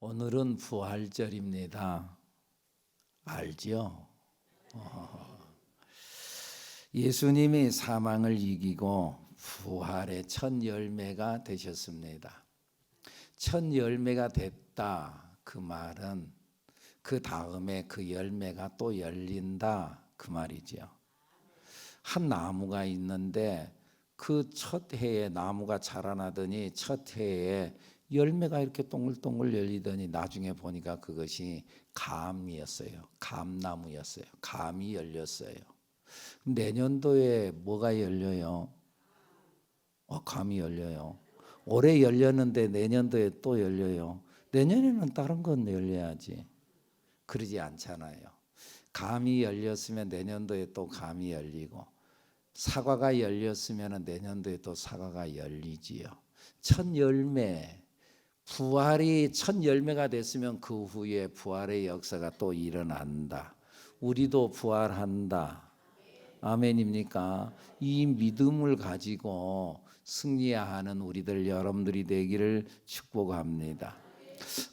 오늘은 부활절입니다. 알지요? 어. 예수님이 사망을 이기고 부활의 첫 열매가 되셨습니다. 첫 열매가 됐다. 그 말은 그 다음에 그 열매가 또 열린다. 그 말이죠. 한 나무가 있는데 그 첫 해에 나무가 자라나더니 첫 해에 열매가 이렇게 동글동글 열리더니 나중에 보니까 그것이 감이었어요. 감나무였어요. 감이 열렸어요. 내년도에 뭐가 열려요? 어, 감이 열려요. 올해 열렸는데 내년도에 또 열려요. 내년에는 다른 건 열려야지. 그러지 않잖아요. 감이 열렸으면 내년도에 또 감이 열리고 사과가 열렸으면 내년도에 또 사과가 열리지요. 첫 열매 부활이 첫 열매가 됐으면 그 후에 부활의 역사가 또 일어난다. 우리도 부활한다. 아멘입니까? 이 믿음을 가지고 승리하는 우리들 여러분들이 되기를 축복합니다.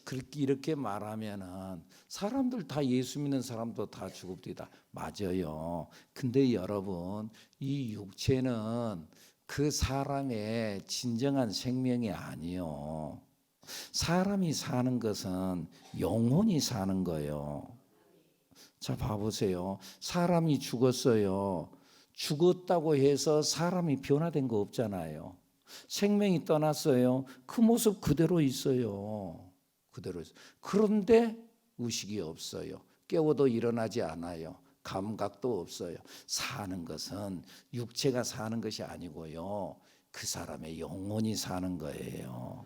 그렇게 이렇게 말하면은 사람들 다 예수 믿는 사람도 다 죽읍디다. 맞아요. 근데 여러분 이 육체는 그 사람의 진정한 생명이 아니요. 사람이 사는 것은 영혼이 사는 거예요. 자, 봐보세요. 사람이 죽었어요. 죽었다고 해서 사람이 변화된 거 없잖아요. 생명이 떠났어요. 그 모습 그대로 있어요. 그대로 있어요. 그런데 의식이 없어요. 깨워도 일어나지 않아요. 감각도 없어요. 사는 것은 육체가 사는 것이 아니고요. 그 사람의 영혼이 사는 거예요.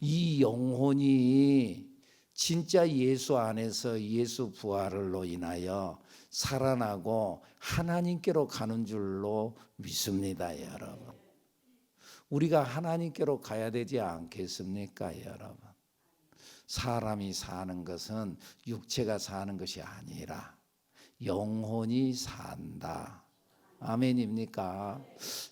이 영혼이 진짜 예수 안에서 예수 부활로 인하여 살아나고 하나님께로 가는 줄로 믿습니다, 여러분. 우리가 하나님께로 가야 되지 않겠습니까, 여러분? 사람이 사는 것은 육체가 사는 것이 아니라 영혼이 산다. 아멘입니까?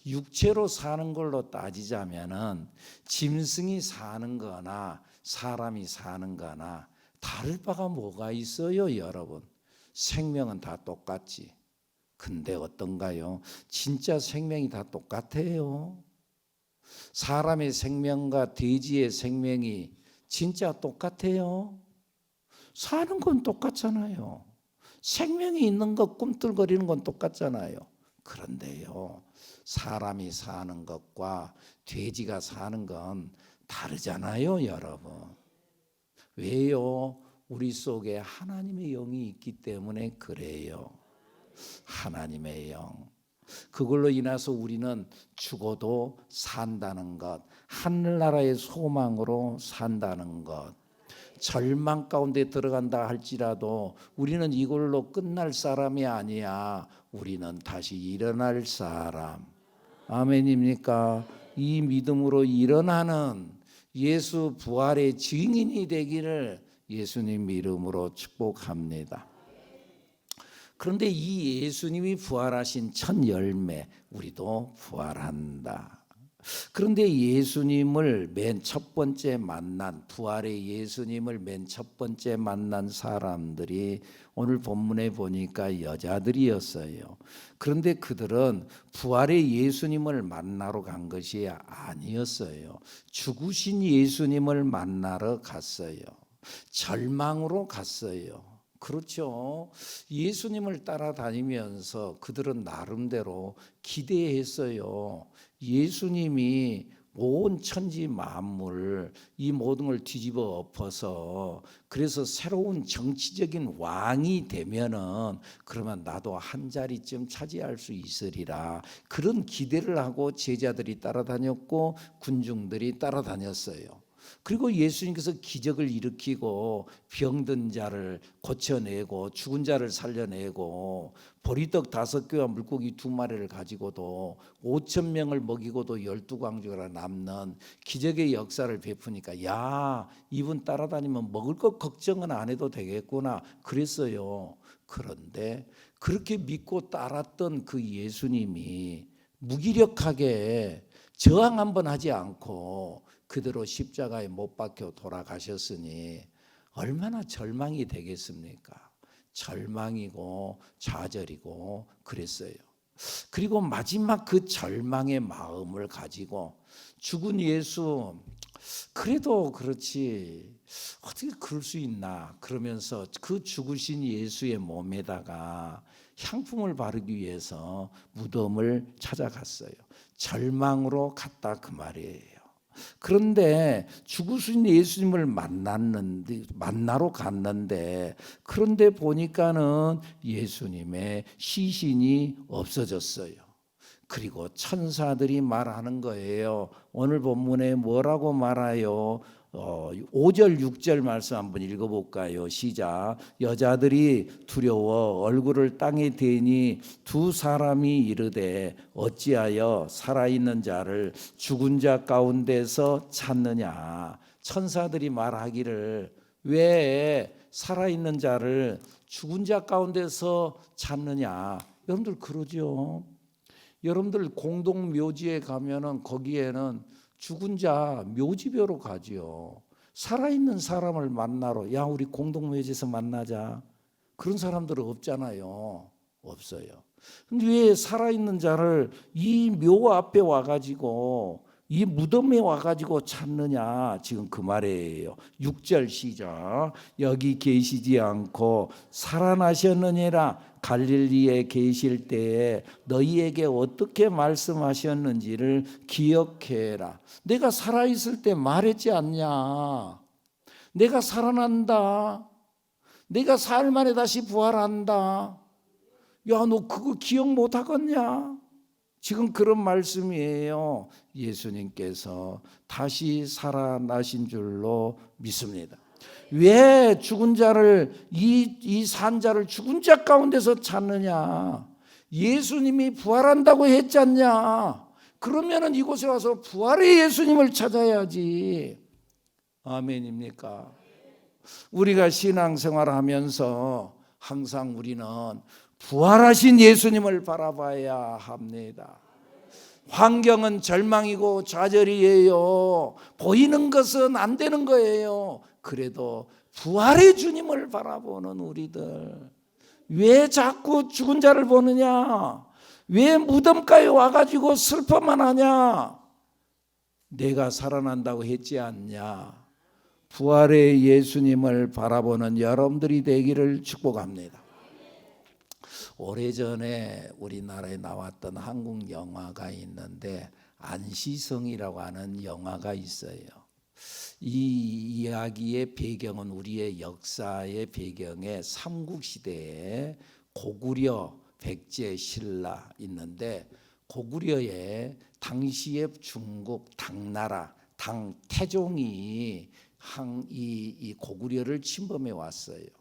육체로 사는 걸로 따지자면은 짐승이 사는 거나 사람이 사는 거나 다를 바가 뭐가 있어요, 여러분? 생명은 다 똑같지. 근데 어떤가요? 진짜 생명이 다 똑같아요. 사람의 생명과 돼지의 생명이 진짜 똑같아요. 사는 건 똑같잖아요. 생명이 있는 것 꿈틀거리는 건 똑같잖아요. 그런데요, 사람이 사는 것과 돼지가 사는 건 다르잖아요, 여러분. 왜요? 우리 속에 하나님의 영이 있기 때문에 그래요. 하나님의 영. 그걸로 인해서 우리는 죽어도 산다는 것, 하늘나라의 소망으로 산다는 것. 절망 가운데 들어간다 할지라도 우리는 이걸로 끝날 사람이 아니야. 우리는 다시 일어날 사람. 아멘입니까? 이 믿음으로 일어나는 예수 부활의 증인이 되기를 예수님 이름으로 축복합니다. 그런데 이 예수님이 부활하신 첫 열매, 우리도 부활한다. 그런데 예수님을 맨 첫 번째 만난 부활의 예수님을 맨 첫 번째 만난 사람들이 오늘 본문에 보니까 여자들이었어요. 그런데 그들은 부활의 예수님을 만나러 간 것이 아니었어요. 죽으신 예수님을 만나러 갔어요. 절망으로 갔어요. 그렇죠. 예수님을 따라다니면서 그들은 나름대로 기대했어요. 예수님이 온 천지 만물 이 모든 걸 뒤집어 엎어서 그래서 새로운 정치적인 왕이 되면은 그러면 나도 한 자리쯤 차지할 수 있으리라 그런 기대를 하고 제자들이 따라다녔고 군중들이 따라다녔어요. 그리고 예수님께서 기적을 일으키고 병든 자를 고쳐내고 죽은 자를 살려내고 보리떡 다섯 개와 물고기 두 마리를 가지고도 오천 명을 먹이고도 열두 광주가 남는 기적의 역사를 베푸니까 야 이분 따라다니면 먹을 것 걱정은 안 해도 되겠구나 그랬어요. 그런데 그렇게 믿고 따랐던 그 예수님이 무기력하게 저항 한번 하지 않고 그대로 십자가에 못 박혀 돌아가셨으니 얼마나 절망이 되겠습니까? 절망이고 좌절이고 그랬어요. 그리고 마지막 그 절망의 마음을 가지고 죽은 예수 그래도 그렇지 어떻게 그럴 수 있나 그러면서 그 죽으신 예수의 몸에다가 향품을 바르기 위해서 무덤을 찾아갔어요. 절망으로 갔다 그 말이에요. 그런데 죽으신 예수님을 만났는데 만나러 갔는데 그런데 보니까는 예수님의 시신이 없어졌어요. 그리고 천사들이 말하는 거예요. 오늘 본문에 뭐라고 말하요? 어, 5절 6절 말씀 한번 읽어볼까요? 시작. 여자들이 두려워 얼굴을 땅에 대니 두 사람이 이르되 어찌하여 살아있는 자를 죽은 자 가운데서 찾느냐? 천사들이 말하기를 왜 살아있는 자를 죽은 자 가운데서 찾느냐? 여러분들 그러죠. 여러분들 공동 묘지에 가면은 거기에는 죽은 자 묘지벼로 가지요. 살아있는 사람을 만나러 야 우리 공동 묘지에서 만나자. 그런 사람들은 없잖아요. 없어요. 근데 왜 살아있는 자를 이 묘 앞에 와가지고 이 무덤에 와가지고 찾느냐 지금 그 말이에요. 6절 시작 여기 계시지 않고 살아나셨느니라 갈릴리에 계실 때에 너희에게 어떻게 말씀하셨는지를 기억해라. 내가 살아 있을 때 말했지 않냐? 내가 살아난다. 내가 사흘 만에 다시 부활한다. 야, 너 그거 기억 못 하겠냐? 지금 그런 말씀이에요. 예수님께서 다시 살아나신 줄로 믿습니다. 왜 죽은 자를 이 이 산자를 죽은 자 가운데서 찾느냐? 예수님이 부활한다고 했지 않냐? 그러면은 이곳에 와서 부활의 예수님을 찾아야지. 아멘입니까? 우리가 신앙생활 하면서 항상 우리는 부활하신 예수님을 바라봐야 합니다. 환경은 절망이고 좌절이에요. 보이는 것은 안 되는 거예요. 그래도 부활의 주님을 바라보는 우리들. 왜 자꾸 죽은 자를 보느냐? 왜 무덤가에 와가지고 슬퍼만 하냐? 내가 살아난다고 했지 않냐? 부활의 예수님을 바라보는 여러분들이 되기를 축복합니다. 오래전에 우리나라에 나왔던 한국 영화가 있는데 안시성이라고 하는 영화가 있어요. 이 이야기의 배경은 우리의 역사의 배경에 삼국 시대에 고구려 백제 신라 있는데 고구려에 당시의 중국 당나라 당 태종이 항, 이, 이 고구려를 침범해 왔어요.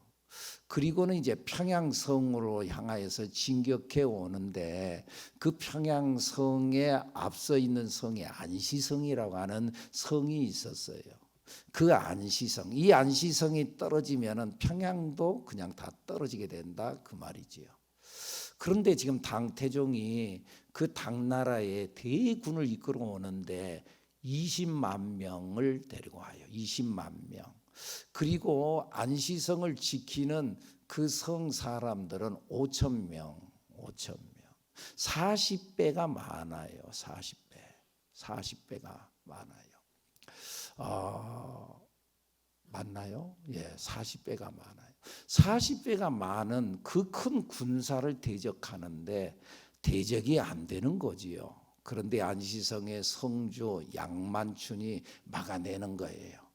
그리고는 이제 평양성으로 향하여서 진격해 오는데 그 평양성에 앞서 있는 성이 안시성이라고 하는 성이 있었어요. 그 안시성, 이 안시성이 떨어지면은 평양도 그냥 다 떨어지게 된다 그 말이지요. 그런데 지금 당태종이 그 당나라의 대군을 이끌어 오는데 20만 명을 데리고 와요. 20만 명. 그리고 안시성을 지키는 그 성 사람들은 5천 명, 5천 명. 40배가 많아요. 40배. 40배가 많아요. 어, 맞나요? 예, 40배가 많아요. 40배가 많은 그 큰 군사를 대적하는데 대적이 안 되는 거지요. 그런데 안시성의 성주 양만춘이 막아내는 거예요.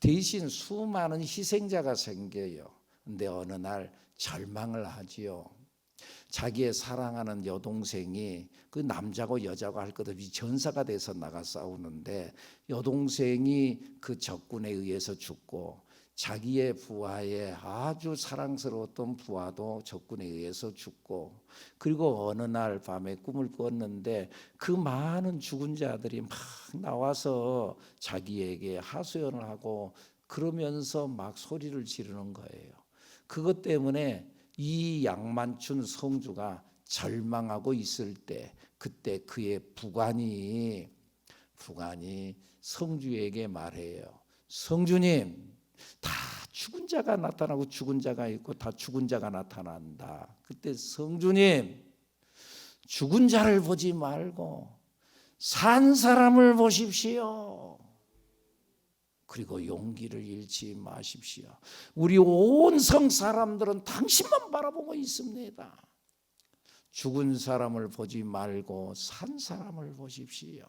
대신 수많은 희생자가 생겨요. 근데 어느 날 절망을 하지요. 자기의 사랑하는 여동생이 그 남자고 여자고 할 것 없이 전사가 돼서 나가 싸우는데 여동생이 그 적군에 의해서 죽고 자기의 부하에 아주 사랑스러웠던 부하도 적군에 의해서 죽고 그리고 어느 날 밤에 꿈을 꿨는데 그 많은 죽은 자들이 막 나와서 자기에게 하소연을 하고 그러면서 막 소리를 지르는 거예요. 그것 때문에 이 양만춘 성주가 절망하고 있을 때 그때 그의 부관이 부관이 성주에게 말해요. 성주님, 다 죽은 자가 나타나고 죽은 자가 있고 다 죽은 자가 나타난다. 그때 성주님, 죽은 자를 보지 말고 산 사람을 보십시오. 그리고 용기를 잃지 마십시오. 우리 온 성 사람들은 당신만 바라보고 있습니다. 죽은 사람을 보지 말고 산 사람을 보십시오.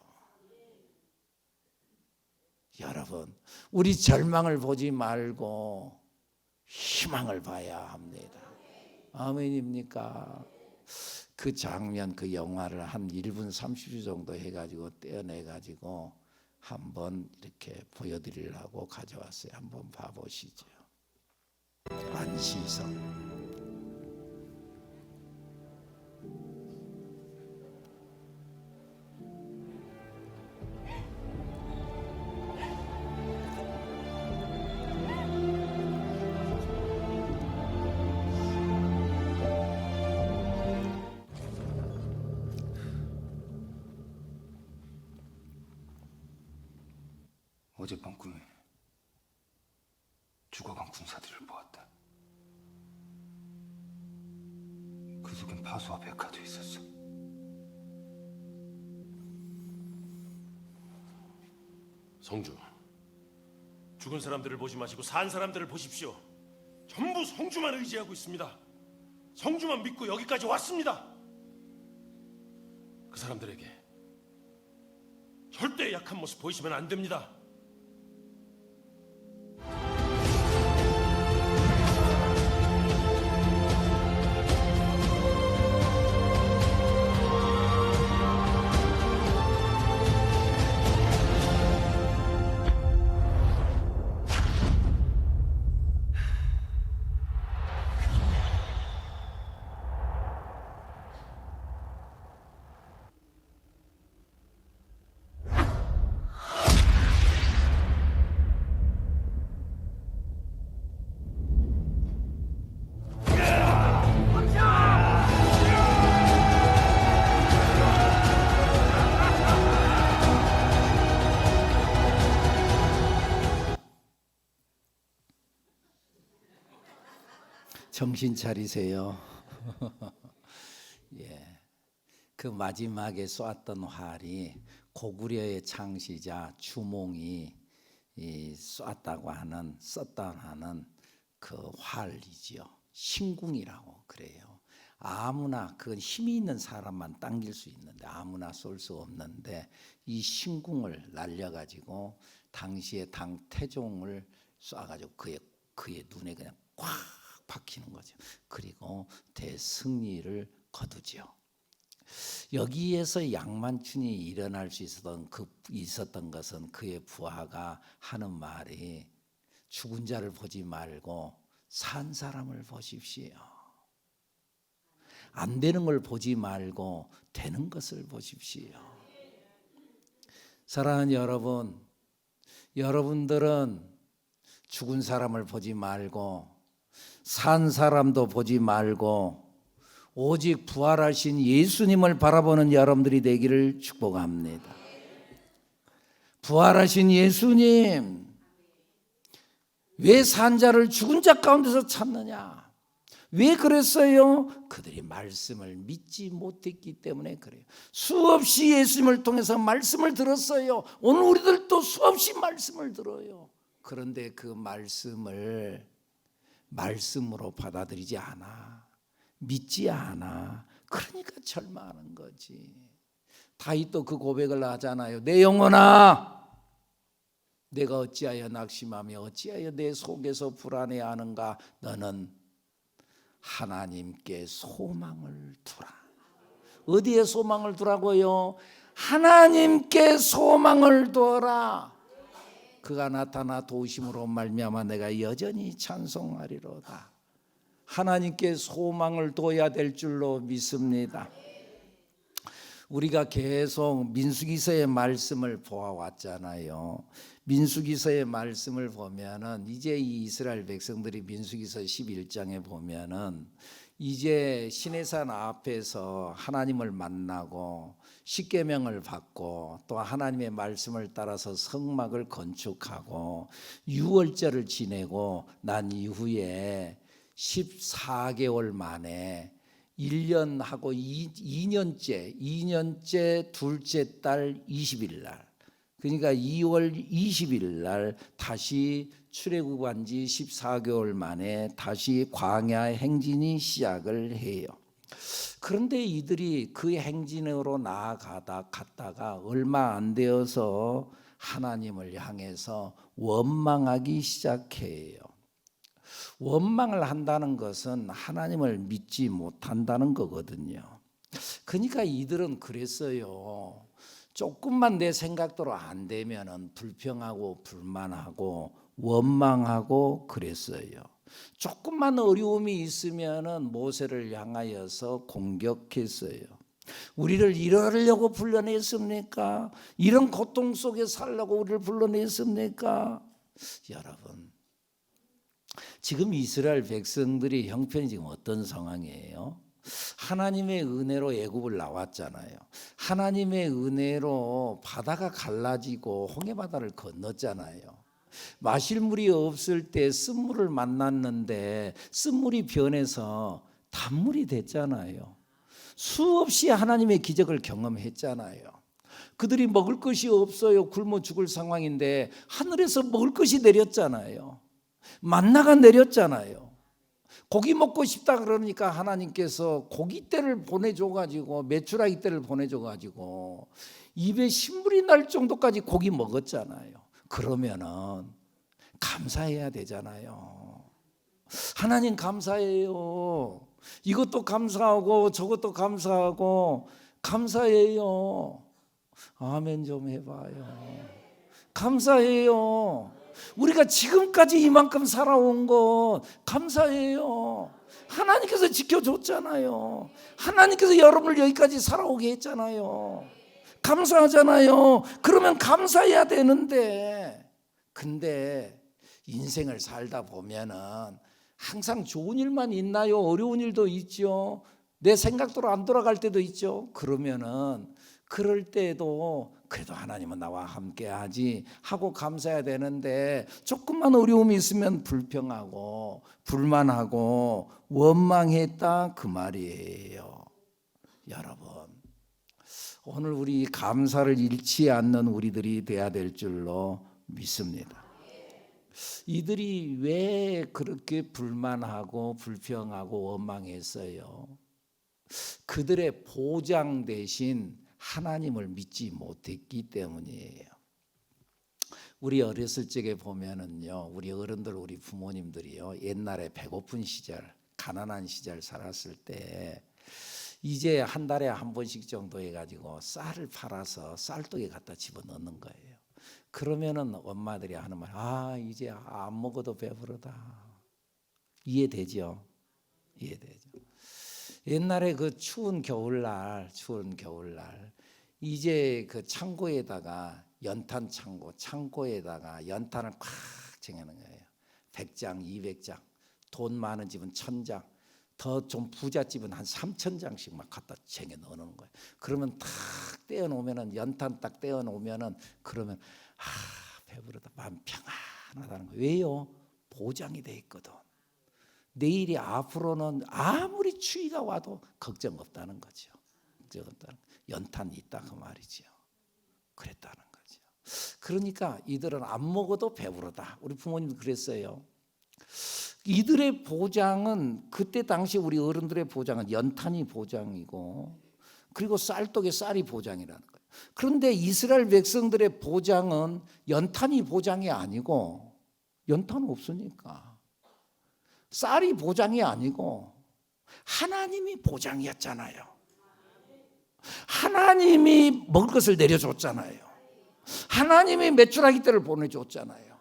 여러분, 우리 절망을 보지 말고 희망을 봐야 합니다. 아멘입니까? 그 장면, 그 영화를 한 1분 30초 정도 해가지고 떼어내가지고 한번 이렇게 보여드리려고 가져왔어요. 한번 봐보시죠. 안시성. 어젯밤 꿈에 죽어간 군사들을 보았다. 그 속엔 파수와 백화도 있었어. 성주 죽은 사람들을 보지 마시고 산 사람들을 보십시오 전부 성주만 의지하고 있습니다 성주만 믿고 여기까지 왔습니다 그 사람들에게 절대 약한 모습 보이시면 안 됩니다 정신 차리세요. 예. 그 마지막에 쏘았던 활이 고구려의 창시자 주몽이 이 쏘았다고 하는 썼다 하는 그 활이지요. 신궁이라고 그래요. 아무나 그건 힘이 있는 사람만 당길 수 있는데 아무나 쏠 수 없는데 이 신궁을 날려가지고 당시에 당 태종을 쏴가지고 그의 그의 눈에 그냥 꽉 박히는 거죠. 그리고 대승리를 거두지요. 여기에서 양만춘이 일어날 수 있었던 그 있었던 것은 그의 부하가 하는 말이 죽은 자를 보지 말고 산 사람을 보십시오. 안 되는 걸 보지 말고 되는 것을 보십시오. 사랑하는 여러분, 여러분들은 죽은 사람을 보지 말고 산 사람도 보지 말고 오직 부활하신 예수님을 바라보는 여러분들이 되기를 축복합니다. 부활하신 예수님, 왜 산자를 죽은 자 가운데서 찾느냐? 왜 그랬어요? 그들이 말씀을 믿지 못했기 때문에 그래요. 수없이 예수님을 통해서 말씀을 들었어요. 오늘 우리들도 수없이 말씀을 들어요. 그런데 그 말씀을 말씀으로 받아들이지 않아. 믿지 않아. 그러니까 절망하는 거지. 다윗도 그 고백을 하잖아요. 내 영혼아, 내가 어찌하여 낙심하며 어찌하여 내 속에서 불안해하는가? 너는 하나님께 소망을 두라. 어디에 소망을 두라고요? 하나님께 소망을 두어라. 그가 나타나 도우심으로 말미암아 내가 여전히 찬송하리로다. 하나님께 소망을 둬야 될 줄로 믿습니다. 우리가 계속 민수기서의 말씀을 보아왔잖아요. 민수기서의 말씀을 보면은 이제 이 이스라엘 백성들이 민수기서 11장에 보면은 이제 시내산 앞에서 하나님을 만나고 십계명을 받고 또 하나님의 말씀을 따라서 성막을 건축하고 유월절을 지내고 난 이후에 14개월 만에 1년하고 2 년째 2년째 둘째 달 20일 날 그러니까 2월 20일 날 다시 출애굽한 지 14개월 만에 다시 광야 행진이 시작을 해요. 그런데 이들이 그 행진으로 나아가다 갔다가 얼마 안 되어서 하나님을 향해서 원망하기 시작해요. 원망을 한다는 것은 하나님을 믿지 못한다는 거거든요. 그러니까 이들은 그랬어요. 조금만 내 생각대로 안 되면은 불평하고 불만하고 원망하고 그랬어요. 조금만 어려움이 있으면은 모세를 향하여서 공격했어요. 우리를 이러려고 불러냈습니까? 이런 고통 속에 살라고 우리를 불러냈습니까? 여러분, 지금 이스라엘 백성들이 형편이 지금 어떤 상황이에요? 하나님의 은혜로 애굽을 나왔잖아요. 하나님의 은혜로 바다가 갈라지고 홍해 바다를 건넜잖아요. 마실 물이 없을 때 쓴물을 만났는데 쓴물이 변해서 단물이 됐잖아요. 수없이 하나님의 기적을 경험했잖아요. 그들이 먹을 것이 없어요. 굶어 죽을 상황인데 하늘에서 먹을 것이 내렸잖아요. 만나가 내렸잖아요. 고기 먹고 싶다 그러니까 하나님께서 고기떼를 보내줘 가지고 메추라기 떼를 보내줘 가지고 입에 신물이 날 정도까지 고기 먹었잖아요. 그러면은 감사해야 되잖아요. 하나님 감사해요. 이것도 감사하고 저것도 감사하고 감사해요. 아멘 좀 해봐요. 감사해요. 우리가 지금까지 이만큼 살아온 것 감사해요. 하나님께서 지켜줬잖아요. 하나님께서 여러분을 여기까지 살아오게 했잖아요. 감사하잖아요. 그러면 감사해야 되는데, 근데 인생을 살다 보면은 항상 좋은 일만 있나요? 어려운 일도 있죠. 내 생각대로 안 돌아갈 때도 있죠. 그러면은 그럴 때도 그래도 하나님은 나와 함께 하지 하고 감사해야 되는데 조금만 어려움이 있으면 불평하고 불만하고 원망했다 그 말이에요. 여러분 오늘 우리 감사를 잃지 않는 우리들이 돼야 될 줄로 믿습니다. 이들이 왜 그렇게 불만하고 불평하고 원망했어요? 그들의 보장 대신 하나님을 믿지 못했기 때문이에요. 우리 어렸을 적에 보면은요, 우리 어른들, 우리 부모님들이요, 옛날에 배고픈 시절, 가난한 시절 살았을 때, 이제 한 달에 한 번씩 정도 해가지고 쌀을 팔아서 쌀독에 갖다 집어 넣는 거예요. 그러면은 엄마들이 하는 말, 아, 이제 안 먹어도 배부르다. 이해되죠? 이해되죠? 옛날에 그 추운 겨울날, 추운 겨울날, 이제 그 창고에다가 연탄 창고, 창고에다가 연탄을 꽉 쟁여놓은 거예요. 100장, 200장, 돈 많은 집은 1000장, 더 좀 부자 집은 한 3000장씩 막 갖다 쟁여 넣는 거예요. 그러면 탁 떼어 놓으면은 연탄 딱 떼어 놓으면은 그러면 아, 배부르다. 마음 평안하다는 거예요. 왜요? 보장이 돼 있거든. 내일이 앞으로는 아무리 추위가 와도 걱정 없다는 거죠. 걱정 없다는 연탄이 있다 그 말이죠. 그랬다는 거죠. 그러니까 이들은 안 먹어도 배부르다. 우리 부모님도 그랬어요. 이들의 보장은 그때 당시 우리 어른들의 보장은 연탄이 보장이고 그리고 쌀떡에 쌀이 보장이라는 거예요. 그런데 이스라엘 백성들의 보장은 연탄이 보장이 아니고 연탄 없으니까 쌀이 보장이 아니고 하나님이 보장이었잖아요. 하나님이 먹을 것을 내려줬잖아요. 하나님이 메추라기 떼를 보내줬잖아요.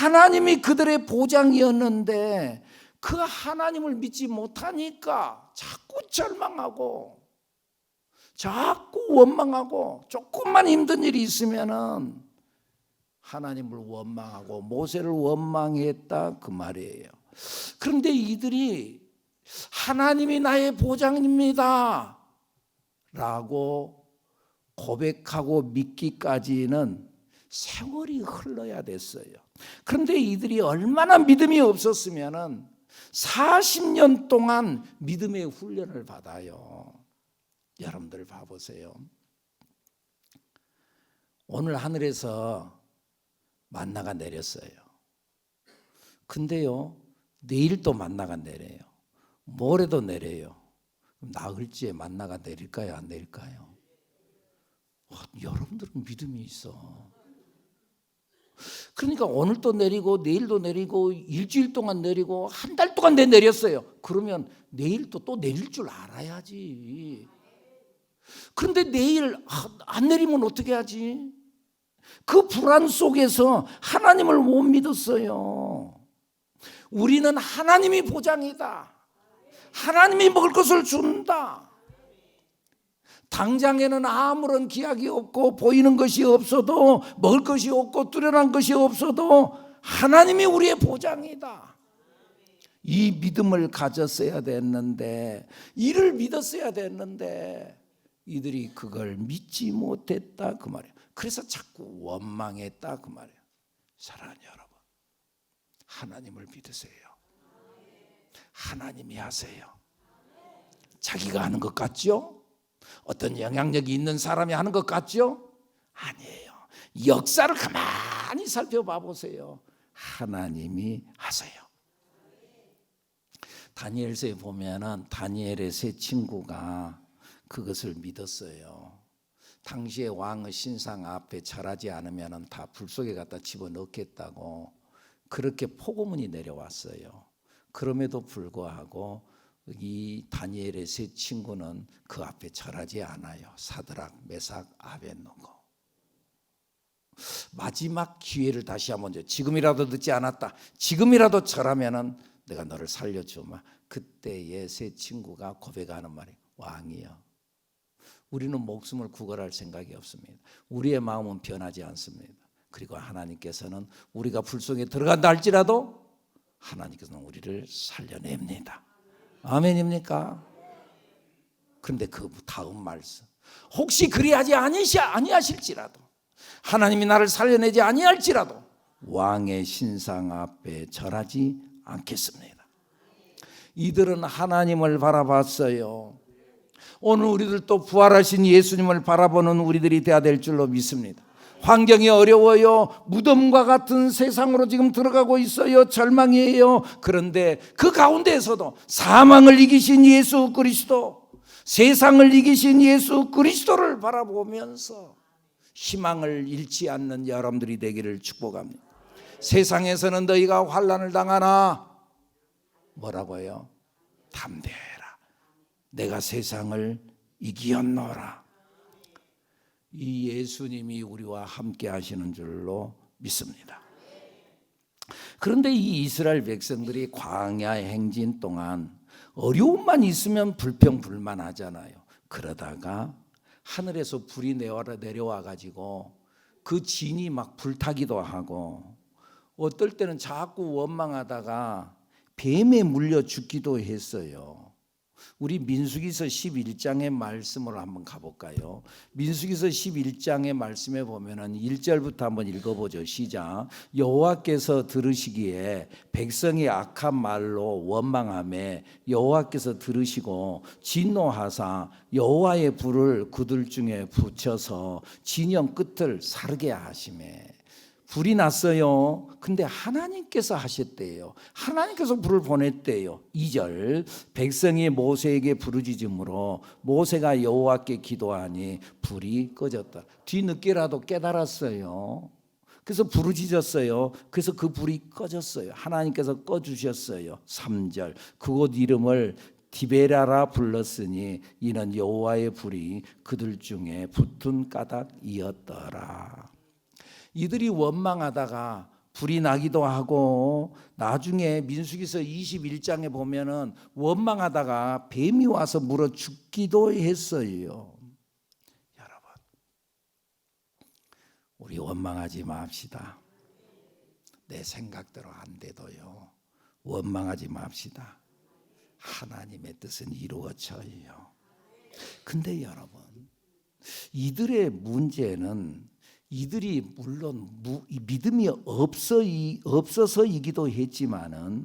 하나님이 그들의 보장이었는데 그 하나님을 믿지 못하니까 자꾸 절망하고 자꾸 원망하고 조금만 힘든 일이 있으면은 하나님을 원망하고 모세를 원망했다 그 말이에요. 그런데 이들이 하나님이 나의 보장입니다. 라고 고백하고 믿기까지는 세월이 흘러야 됐어요. 그런데 이들이 얼마나 믿음이 없었으면은 40년 동안 믿음의 훈련을 받아요. 여러분들 봐보세요. 오늘 하늘에서 만나가 내렸어요. 근데요, 내일 또 만나가 내려요. 모레도 내려요. 나흘째 만나가 내릴까요? 안 내릴까요? 와, 여러분들은 믿음이 있어. 그러니까 오늘 또 내리고 내일도 내리고 일주일 동안 내리고 한 달 동안 내 내렸어요. 그러면 내일 또또 내릴 줄 알아야지. 그런데 내일 아, 안 내리면 어떻게 하지? 그 불안 속에서 하나님을 못 믿었어요. 우리는 하나님이 보장이다. 하나님이 먹을 것을 준다. 당장에는 아무런 기약이 없고 보이는 것이 없어도 먹을 것이 없고 뚜렷한 것이 없어도 하나님이 우리의 보장이다. 이 믿음을 가졌어야 됐는데 이를 믿었어야 됐는데 이들이 그걸 믿지 못했다 그 말이에요. 그래서 자꾸 원망했다 그 말이에요. 사랑하는 여러분, 하나님을 믿으세요. 하나님이 하세요. 자기가 하는 것 같죠? 어떤 영향력이 있는 사람이 하는 것 같죠? 아니에요. 역사를 가만히 살펴봐 보세요. 하나님이 하세요. 다니엘서에 보면은 다니엘의 세 친구가 그것을 믿었어요. 당시에 왕의 신상 앞에 절하지 않으면은 다 불 속에 갖다 집어넣겠다고 그렇게 포고문이 내려왔어요. 그럼에도 불구하고 이 다니엘의 세 친구는 그 앞에 절하지 않아요. 사드락, 메삭, 아벤노고. 마지막 기회를 다시 한번 줘. 지금이라도 늦지 않았다. 지금이라도 절하면은 내가 너를 살려주마. 그때의 세 친구가 고백하는 말이 왕이여. 우리는 목숨을 구걸할 생각이 없습니다. 우리의 마음은 변하지 않습니다. 그리고 하나님께서는 우리가 불 속에 들어간다 할지라도 하나님께서는 우리를 살려냅니다. 아멘입니까? 그런데 그 다음 말씀. 혹시 그리하지 아니시 아니하실지라도 하나님이 나를 살려내지 아니할지라도 왕의 신상 앞에 절하지 않겠습니다. 이들은 하나님을 바라봤어요. 오늘 우리들도 부활하신 예수님을 바라보는 우리들이 되어야 될 줄로 믿습니다. 환경이 어려워요. 무덤과 같은 세상으로 지금 들어가고 있어요. 절망이에요. 그런데 그 가운데에서도 사망을 이기신 예수 그리스도, 세상을 이기신 예수 그리스도를 바라보면서 희망을 잃지 않는 여러분들이 되기를 축복합니다. 세상에서는 너희가 환란을 당하나 뭐라고요? 담대해라. 내가 세상을 이기었노라. 이 예수님이 우리와 함께 하시는 줄로 믿습니다. 그런데 이 이스라엘 백성들이 광야 행진 동안 어려움만 있으면 불평불만 하잖아요. 그러다가 하늘에서 불이 내려와 가지고 그 진이 막 불타기도 하고 어떨 때는 자꾸 원망하다가 뱀에 물려 죽기도 했어요. 우리 민수기서 11장의 말씀으로 한번 가볼까요? 민수기서 11장의 말씀에 보면은 1절부터 한번 읽어보죠. 시작. 여호와께서 들으시기에 백성이 악한 말로 원망함에 여호와께서 들으시고 진노하사 여호와의 불을 그들 중에 붙여서 진영 끝을 사르게 하심에 불이 났어요. 근데 하나님께서 하셨대요. 하나님께서 불을 보냈대요. 2절 백성이 모세에게 부르짖음으로 모세가 여호와께 기도하니 불이 꺼졌다. 뒤늦게라도 깨달았어요. 그래서 부르짖었어요. 그래서 그 불이 꺼졌어요. 하나님께서 꺼 주셨어요. 3절 그곳 이름을 디베라라 불렀으니 이는 여호와의 불이 그들 중에 붙은 까닭이었더라. 이들이 원망하다가 불이 나기도 하고 나중에 민수기서 21장에 보면은 원망하다가 뱀이 와서 물어 죽기도 했어요. 여러분. 우리 원망하지 맙시다. 내 생각대로 안 돼도요. 원망하지 맙시다. 하나님의 뜻은 이루어져요. 근데 여러분, 이들의 문제는 이들이 물론 믿음이 없어 없어서이기도 했지만은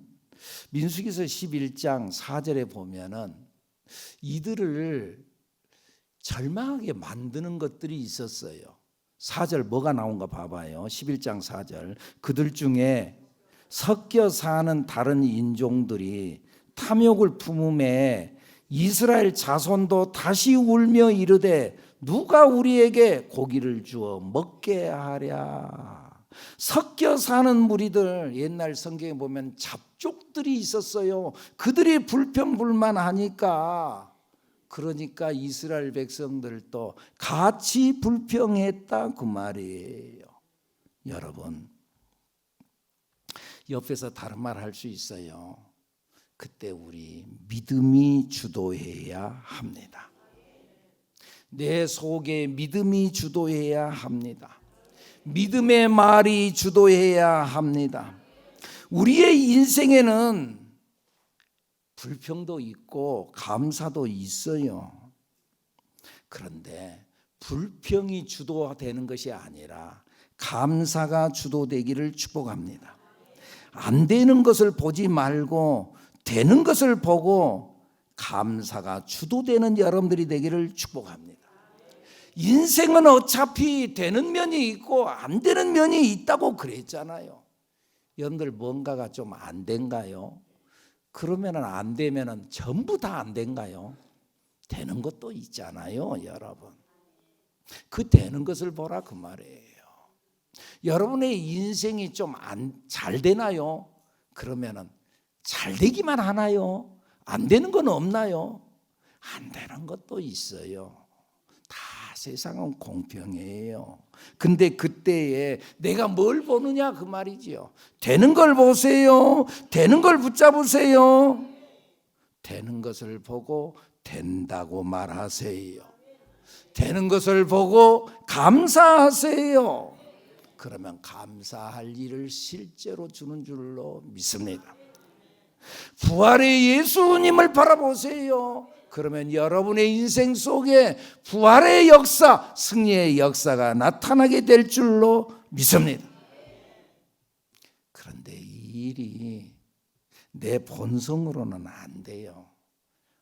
민수기서 11장 4절에 보면은 이들을 절망하게 만드는 것들이 있었어요. 4절 뭐가 나온가 봐봐요. 11장 4절. 그들 중에 섞여 사는 다른 인종들이 탐욕을 품음에 이스라엘 자손도 다시 울며 이르되 누가 우리에게 고기를 주어 먹게 하랴. 섞여 사는 무리들 옛날 성경에 보면 잡족들이 있었어요. 그들이 불평불만하니까 그러니까 이스라엘 백성들도 같이 불평했다 그 말이에요. 여러분 옆에서 다른 말 할 수 있어요. 그때 우리 믿음이 주도해야 합니다. 내 속에 믿음이 주도해야 합니다. 믿음의 말이 주도해야 합니다. 우리의 인생에는 불평도 있고 감사도 있어요. 그런데 불평이 주도되는 것이 아니라 감사가 주도되기를 축복합니다. 안 되는 것을 보지 말고 되는 것을 보고 감사가 주도되는 여러분들이 되기를 축복합니다. 인생은 어차피 되는 면이 있고 안 되는 면이 있다고 그랬잖아요. 여러분들 뭔가가 좀 안 된가요? 그러면은 안 되면은 전부 다 안 된가요? 되는 것도 있잖아요, 여러분. 그 되는 것을 보라 그 말이에요. 여러분의 인생이 좀 안 잘 되나요? 그러면은 잘 되기만 하나요? 안 되는 건 없나요? 안 되는 것도 있어요. 다 세상은 공평해요. 근데 그때에 내가 뭘 보느냐 그 말이지요. 되는 걸 보세요. 되는 걸 붙잡으세요. 되는 것을 보고 된다고 말하세요. 되는 것을 보고 감사하세요. 그러면 감사할 일을 실제로 주는 줄로 믿습니다. 부활의 예수님을 바라보세요. 그러면 여러분의 인생 속에 부활의 역사, 승리의 역사가 나타나게 될 줄로 믿습니다. 그런데 이 일이 내 본성으로는 안 돼요.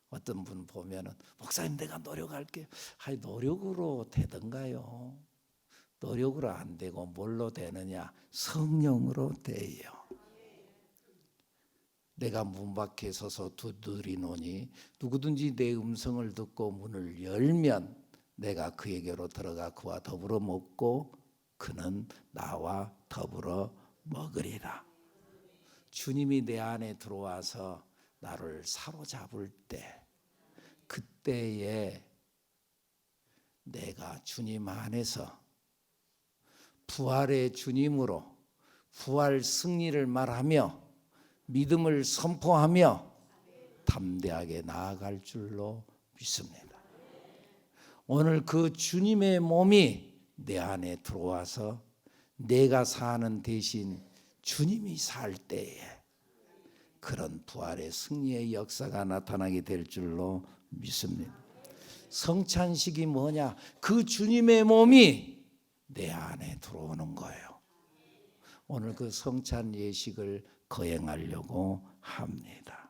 어떤 분 보면은 목사님 내가 노력할게. 아이 노력으로 되던가요? 노력으로 안 되고 뭘로 되느냐? 성령으로 돼요. 내가 문 밖에 서서 두드리노니 누구든지 내 음성을 듣고 문을 열면 내가 그에게로 들어가 그와 더불어 먹고 그는 나와 더불어 먹으리라. 주님이 내 안에 들어와서 나를 사로잡을 때 그때에 내가 주님 안에서 부활의 주님으로 부활 승리를 말하며 믿음을 선포하며 담대하게 나아갈 줄로 믿습니다. 오늘 그 주님의 몸이 내 안에 들어와서 내가 사는 대신 주님이 살 때에 그런 부활의 승리의 역사가 나타나게 될 줄로 믿습니다. 성찬식이 뭐냐? 그 주님의 몸이 내 안에 들어오는 거예요. 오늘 그 성찬 예식을 거행하려고 합니다.